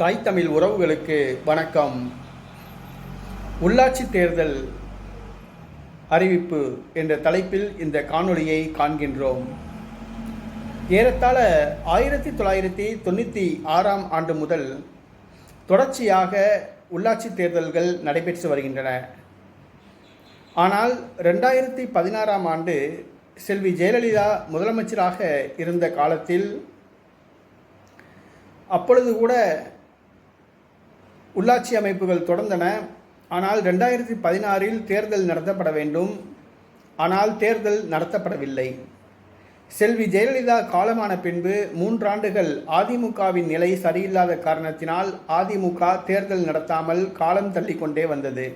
தாய் தமிழ் உறவுகளுக்கு வணக்கம். உள்ளாட்சி தேர்தல் அறிவிப்பு என்ற தலைப்பில் இந்த காணொளியை காண்கின்றோம். ஏறத்தாழ ஆயிரத்தி தொள்ளாயிரத்தி தொண்ணூற்றி ஆறாம் ஆண்டு முதல் தொடர்ச்சியாக உள்ளாட்சி தேர்தல்கள் நடைபெற்று வருகின்றன. ஆனால் ரெண்டாயிரத்தி பதினாறாம் ஆண்டு செல்வி ஜெயலலிதா முதலமைச்சராக இருந்த காலத்தில் அப்பொழுது கூட உள்ளாட்சி அமைப்புகள் தொடர்ந்தன. ஆனால் ரெண்டாயிரத்தி பதினாறில் தேர்தல் நடத்தப்பட வேண்டும். ஆனால் தேர்தல் நடத்தப்படவில்லை. செல்வி ஜெயலலிதா காலமான பின்பு மூன்றாண்டுகள் அதிமுகவின் நிலை சரியில்லாத காரணத்தினால் அதிமுக தேர்தல் நடத்தாமல் காலம் தள்ளிக்கொண்டே வந்தது.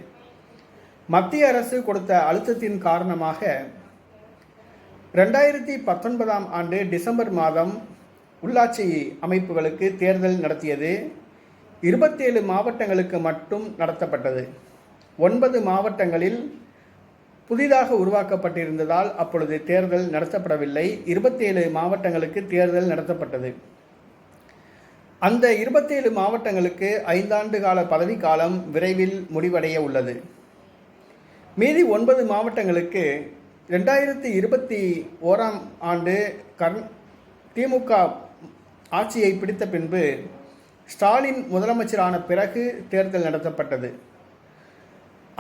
மத்திய அரசு கொடுத்த அழுத்தத்தின் காரணமாக ரெண்டாயிரத்தி பத்தொன்பதாம் ஆண்டு டிசம்பர் மாதம் உள்ளாட்சி அமைப்புகளுக்கு தேர்தல் நடத்தியது. இருபத்தேழு மாவட்டங்களுக்கு மட்டும் நடத்தப்பட்டது. ஒன்பது மாவட்டங்களில் புதிதாக உருவாக்கப்பட்டிருந்ததால் அப்பொழுது தேர்தல் நடத்தப்படவில்லை. இருபத்தேழு மாவட்டங்களுக்கு தேர்தல் நடத்தப்பட்டது. அந்த இருபத்தேழு மாவட்டங்களுக்கு ஐந்தாண்டு கால பதவிக்காலம் விரைவில் முடிவடைய உள்ளது. மீதி ஒன்பது மாவட்டங்களுக்கு ரெண்டாயிரத்தி இருபத்தி ஓராம் ஆண்டு கர் திமுக ஆட்சியை பிடித்த பின்பு ஸ்டாலின் முதலமைச்சரான பிறகு தேர்தல் நடத்தப்பட்டது.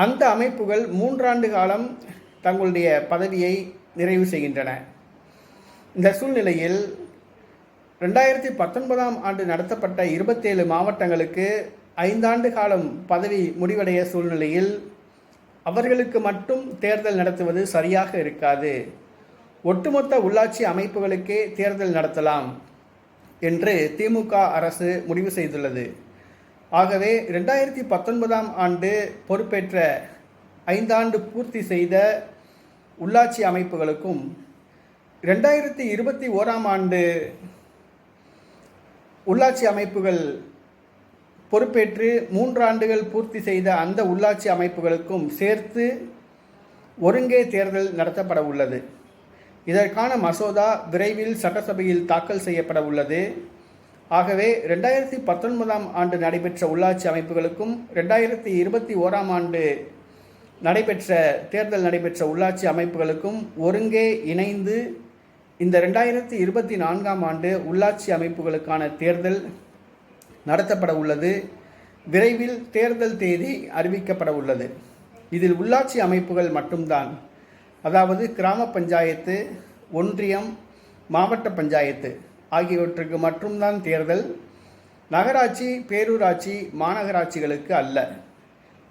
அந்த அமைப்புகள் மூன்றாண்டு காலம் தங்களுடைய பதவியை நிறைவு செய்கின்றன. இந்த சூழ்நிலையில் ரெண்டாயிரத்தி பத்தொன்பதாம் ஆண்டு நடத்தப்பட்ட இருபத்தேழு மாவட்டங்களுக்கு ஐந்தாண்டு காலம் பதவி முடிவடைய சூழ்நிலையில் அவர்களுக்கு மட்டும் தேர்தல் நடத்துவது சரியாக இருக்காது. ஒட்டுமொத்த உள்ளாட்சி அமைப்புகளுக்கே தேர்தல் நடத்தலாம். என்று திமுக அரசு முடிவு செய்துள்ளது. ஆகவே ரெண்டாயிரத்தி பத்தொன்பதாம் ஆண்டு பொறுப்பேற்ற ஐந்தாண்டு பூர்த்தி செய்த உள்ளாட்சி அமைப்புகளுக்கும் ரெண்டாயிரத்தி இருபத்தி ஓராம் ஆண்டு உள்ளாட்சி அமைப்புகள் பொறுப்பேற்று மூன்றாண்டுகள் பூர்த்தி செய்த அந்த உள்ளாட்சி அமைப்புகளுக்கும் சேர்த்து ஒருங்கே தேர்தல் நடத்தப்பட உள்ளது இதற்கான மசோதா விரைவில் சட்டசபையில் தாக்கல் செய்யப்பட உள்ளது. ஆகவே ரெண்டாயிரத்தி பத்தொன்பதாம் ஆண்டு நடைபெற்ற உள்ளாட்சி அமைப்புகளுக்கும் ரெண்டாயிரத்தி இருபத்தி ஓராம் ஆண்டு நடைபெற்ற தேர்தல் நடைபெற்ற உள்ளாட்சி அமைப்புகளுக்கும் ஒருங்கே இணைந்து இந்த ரெண்டாயிரத்தி இருபத்தி நான்காம் ஆண்டு உள்ளாட்சி அமைப்புகளுக்கான தேர்தல் நடத்தப்பட உள்ளது. விரைவில் தேர்தல் தேதி அறிவிக்கப்பட உள்ளது. இதில் உள்ளாட்சி அமைப்புகள் மட்டும்தான் அதாவது கிராம பஞ்சாயத்து ஒன்றியம் மாவட்ட பஞ்சாயத்து ஆகியவற்றுக்கு மட்டும்தான் தேர்தல். நகராட்சி பேரூராட்சி மாநகராட்சிகளுக்கு அல்ல.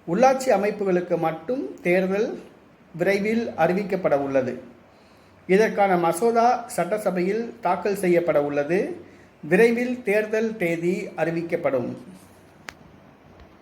உள்ளாட்சி அமைப்புகளுக்கு மட்டும் தேர்தல் விரைவில் அறிவிக்கப்பட உள்ளது. இதற்கான மசோதா சட்டசபையில் தாக்கல் செய்யப்பட உள்ளது. விரைவில் தேர்தல் தேதி அறிவிக்கப்படும்.